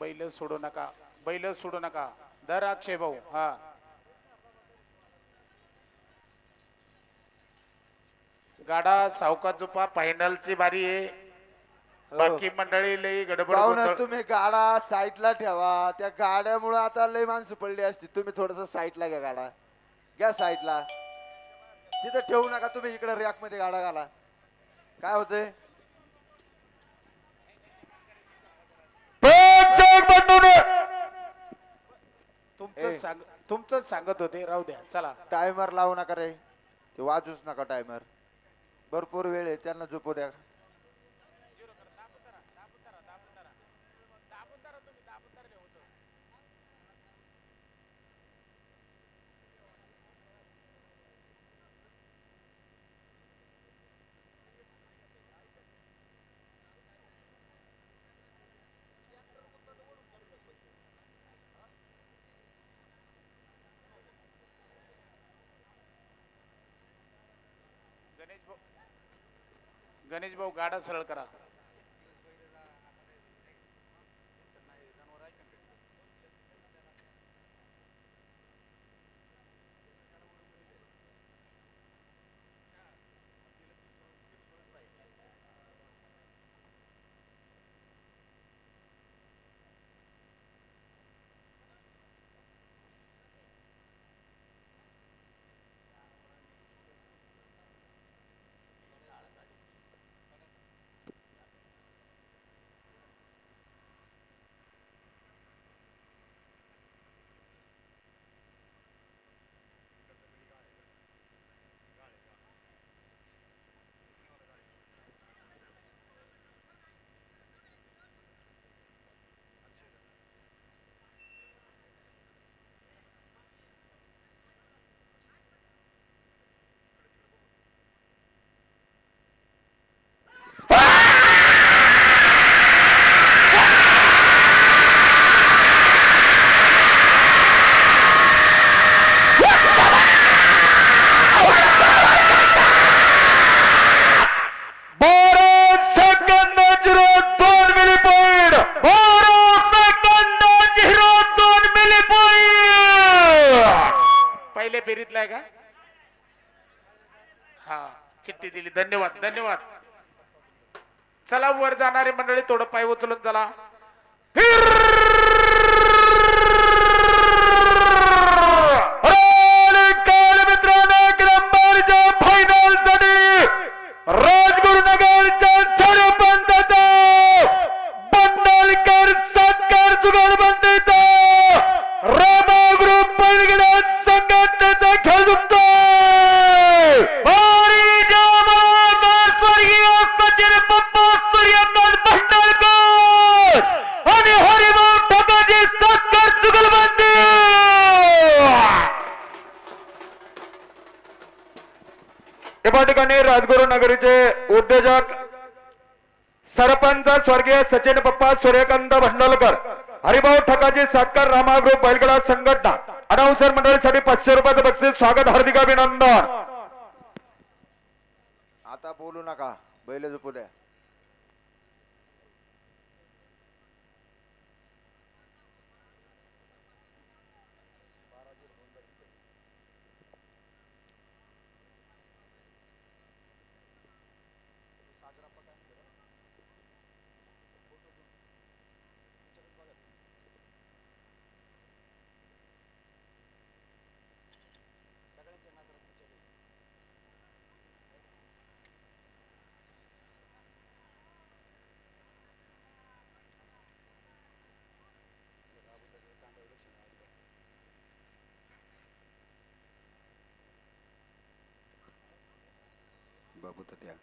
बैल सोडू नका बैल सोडू नका. दर अक्षय भाऊ हा. गाडा सावका चुपा फायनलची बारी आहे. बाकी मंडळी लई गडबड गोंधळ- तुम्ही गाडा साईडला ठेवा. त्या गाड्यामुळे आता लय माणसं पडली असती. तुम्ही थोडस साईडला घ्या गाडा. घ्या साईडला. तिथं ठेवू नका तुम्ही इकडे रॅकमध्ये गाडा घाला. काय तुमचं ए. सांग तुमचंच सांगत होते राहू द्या चला. टायमर लावू नका रे. ते वाजूच नका टायमर भरपूर वेळ आहे त्यांना झोपू द्या. गणेश भाऊ गाडा सरळ करा पहिले फेरीतला आहे का हा चिठ्ठी दिली धन्यवाद धन्यवाद. चला वर जाणारी मंडळी थोडं पाय उचलून चला. रत्नागिरीचे उद्योजक सरपंच स्वर्गीय सचिन पप्पा सूर्यकांत भंडलकर हरिभाऊ ठकाजी सातकर रामा ग्रुप बैलगडा संघटना अनाउन्सर मंडळीसाठी पाचशे रुपयाचं बक्षीस स्वागत हार्दिक अभिनंदन. आता बोलू नका बैल झोपू द्या. बाबू तर द्या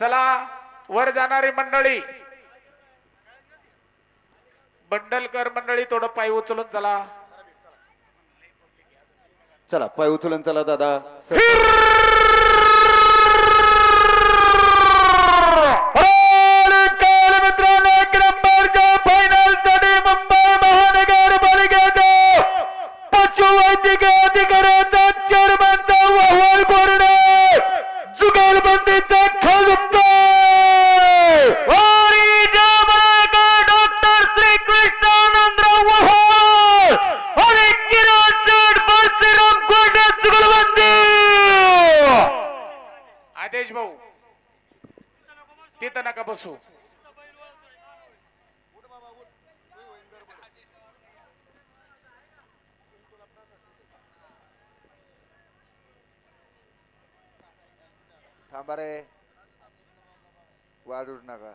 चला वर जाणारी मंडळी. बंडलकर मंडळी थोडं पाय उचलून चला. चला पाय उचलून चला दादा. थांबा रे. वाढूच नका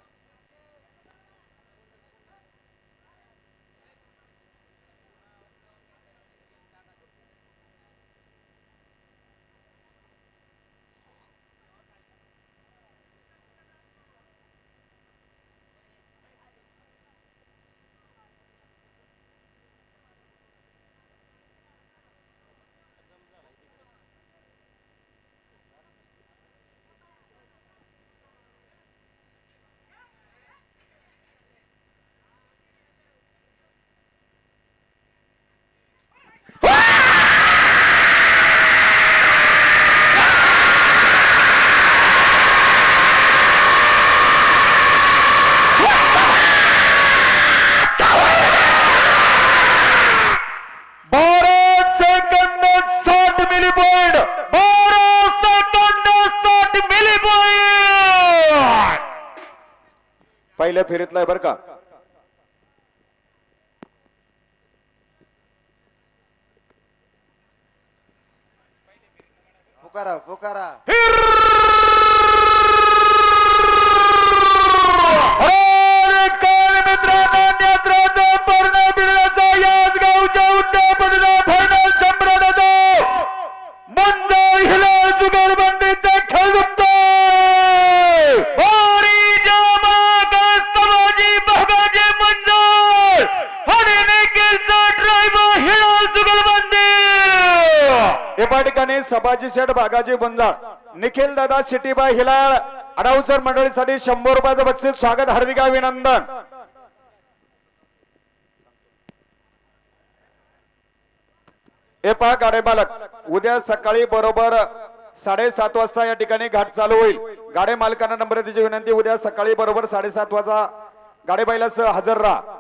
बारा सेकंद साठ मिली पॉइंट बारा सेकंद साठ मिली पॉइंट पहिल्या फेरीतला आहे बरं का. पुकारा पुकारा. ठिकाणी सभाजी शेठ भागाचे बंजाळ निखिल दादा शिटीबाई हिलाळ अडाऊसर मंडळीसाठी शंभर रुपयाचं बक्षीस स्वागत हार्दिक अभिनंदन. हे पहा गाडे मालक उद्या सकाळी बरोबर साडेसात वाजता या ठिकाणी घाट चालू होईल. गाडे मालकांना नंबर विनंती उद्या सकाळी बरोबर साडेसात वाजता गाडेबाईला हजर राहा.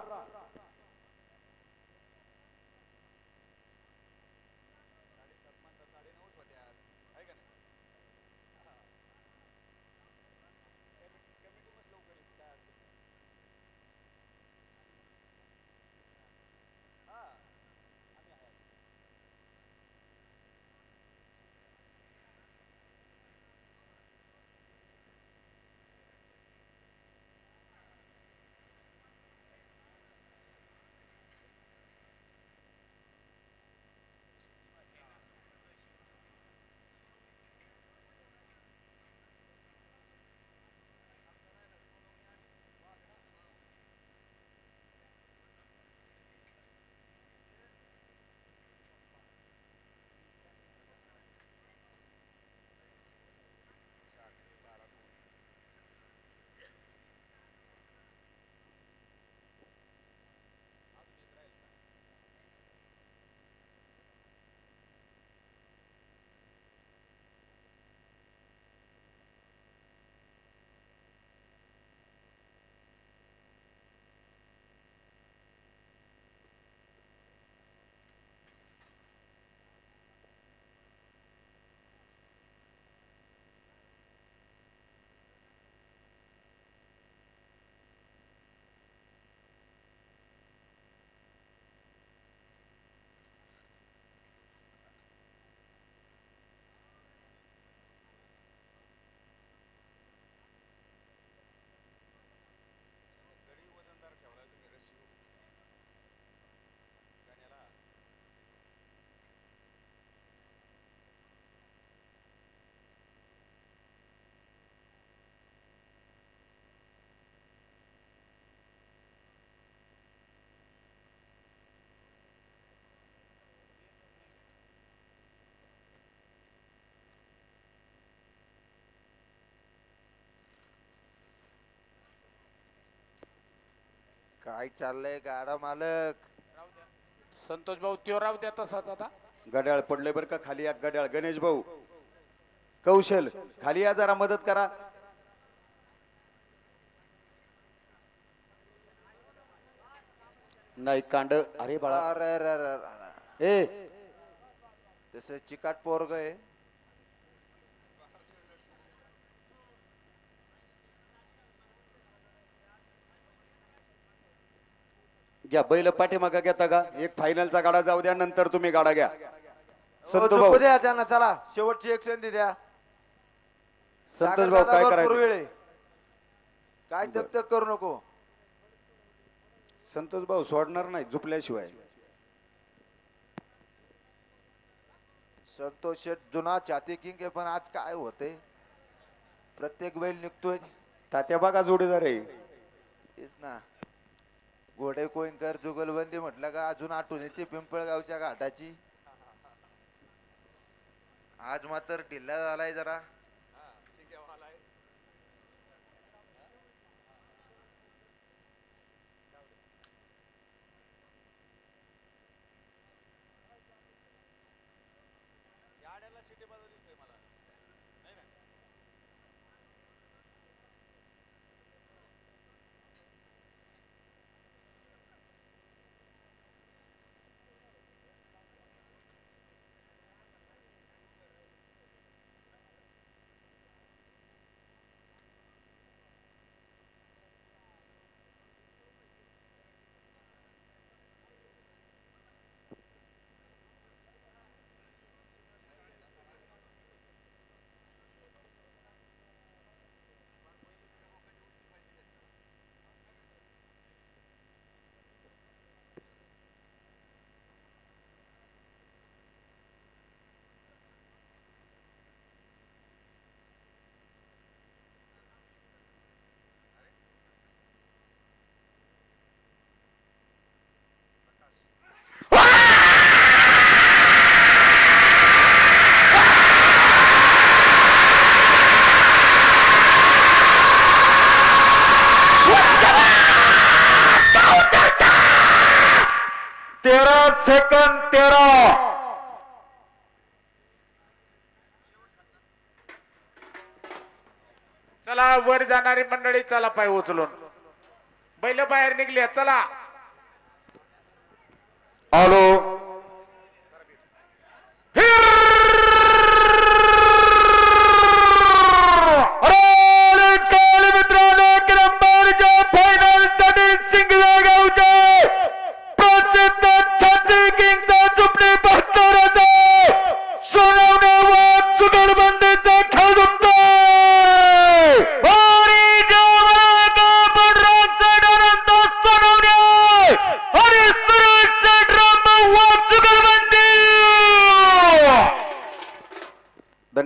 काय चाललंय गाडा मालक? संतोष भाऊ त्यो राव द्या तसाच आता. गड्याळ पडले बरं का खाली या गड्याळ. गणेश भाऊ कौशल खाली या जरा मदत करा. नाही कांड. अरे बाळा. अरे अरे अरे अरे. ए. तसं चिकाट पोरग आहे. घ्या बैल पाठीमागा घेता का? एक फायनलचा गाडा जाऊ द्या नंतर तुम्ही गाडा घ्या. संतोष भाऊ. द्या त्यांना चला. शेवटची एक संधी द्या. संतोष भाऊ काय वेळ करायचं. काय तक करू नको. संतोष भाऊ सोडणार नाही झुपल्याशिवाय. संतोष शेठ जुना छाती किंग पण आज काय होते प्रत्येक बैल निघतोय. तात्या बघा जोडीदार आहे. तेच ना. घोडे कोईनकर जुगलबंदी म्हटलं का अजून आठवण येते पिंपळगावच्या घाटाची. आज मात्र ढिल्ला झालाय जरा. तेरा सेकंद तेरा. चला वर जाणारी मंडळी चला पाय उचलून. बैल बाहेर निघले चला. आलो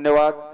धन्यवाद.